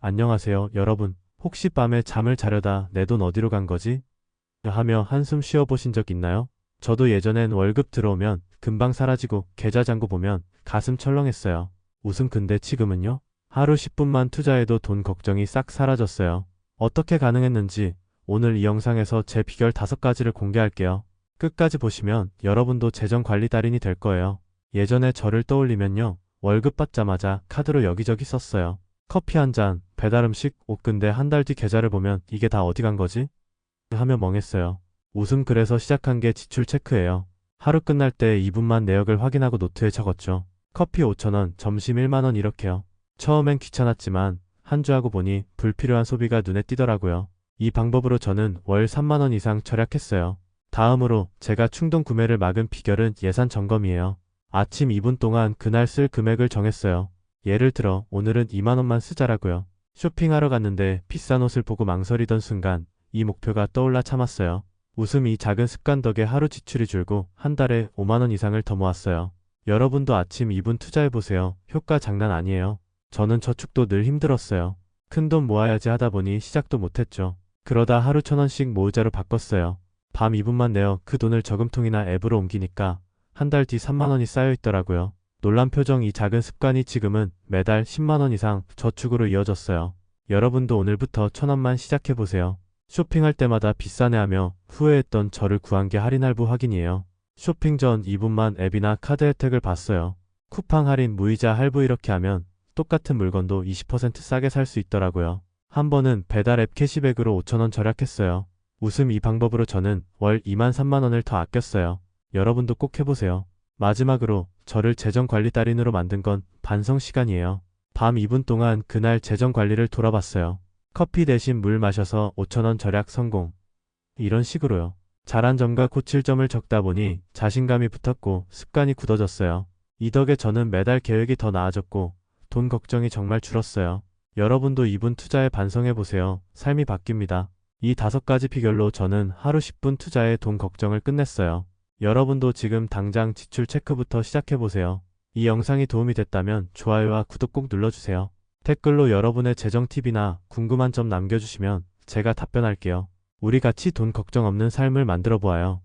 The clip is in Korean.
안녕하세요, 여러분. 혹시 밤에 잠을 자려다 내 돈 어디로 간 거지? 하며 한숨 쉬어보신 적 있나요? 저도 예전엔 월급 들어오면 금방 사라지고 계좌 잔고 보면 가슴 철렁했어요. 웃음 근데 지금은요? 하루 10분만 투자해도 돈 걱정이 싹 사라졌어요. 어떻게 가능했는지 오늘 이 영상에서 제 비결 5가지를 공개할게요. 끝까지 보시면 여러분도 재정 관리 달인이 될 거예요. 예전에 저를 떠올리면요. 월급 받자마자 카드로 여기저기 썼어요. 커피 한 잔, 배달 음식, 옷 근데 한 달 뒤 계좌를 보면 이게 다 어디 간 거지? 하며 멍했어요. 웃음 그래서 시작한 게 지출 체크예요. 하루 끝날 때 2분만 내역을 확인하고 노트에 적었죠. 커피 5천원, 점심 1만원 이렇게요. 처음엔 귀찮았지만 한 주 하고 보니 불필요한 소비가 눈에 띄더라고요. 이 방법으로 저는 월 3만원 이상 절약했어요. 다음으로 제가 충동 구매를 막은 비결은 예산 점검이에요. 아침 2분 동안 그날 쓸 금액을 정했어요. 예를 들어 오늘은 2만원만 쓰자라고요. 쇼핑하러 갔는데 비싼 옷을 보고 망설이던 순간 이 목표가 떠올라 참았어요. 웃음 이 작은 습관 덕에 하루 지출이 줄고 한 달에 5만원 이상을 더 모았어요. 여러분도 아침 2분 투자해보세요. 효과 장난 아니에요. 저는 저축도 늘 힘들었어요. 큰 돈 모아야지 하다 보니 시작도 못했죠. 그러다 하루 천 원씩 모으자로 바꿨어요. 밤 2분만 내어 그 돈을 저금통이나 앱으로 옮기니까 한 달 뒤 3만원이 쌓여 있더라고요. 놀란 표정 이 작은 습관이 지금은 매달 10만원 이상 저축으로 이어졌어요. 여러분도 오늘부터 천원만 시작해보세요. 쇼핑할 때마다 비싸네 하며 후회했던 저를 구한 게 할인 할부 확인이에요. 쇼핑 전 2분만 앱이나 카드 혜택을 봤어요. 쿠팡 할인 무이자 할부 이렇게 하면 똑같은 물건도 20% 싸게 살 수 있더라고요. 한 번은 배달 앱 캐시백으로 5천원 절약했어요. 웃음 이 방법으로 저는 월 2만 3만원을 더 아꼈어요. 여러분도 꼭 해보세요. 마지막으로 저를 재정 관리 달인으로 만든 건 반성 시간이에요. 밤 2분 동안 그날 재정 관리를 돌아봤어요. 커피 대신 물 마셔서 5천원 절약 성공. 이런 식으로요. 잘한 점과 고칠 점을 적다 보니 자신감이 붙었고 습관이 굳어졌어요. 이 덕에 저는 매달 계획이 더 나아졌고 돈 걱정이 정말 줄었어요. 여러분도 이분 투자에 반성해보세요. 삶이 바뀝니다. 이 다섯 가지 비결로 저는 하루 10분 투자에 돈 걱정을 끝냈어요. 여러분도 지금 당장 지출 체크부터 시작해보세요. 이 영상이 도움이 됐다면 좋아요와 구독 꼭 눌러주세요. 댓글로 여러분의 재정 팁이나 궁금한 점 남겨주시면 제가 답변할게요. 우리 같이 돈 걱정 없는 삶을 만들어 보아요.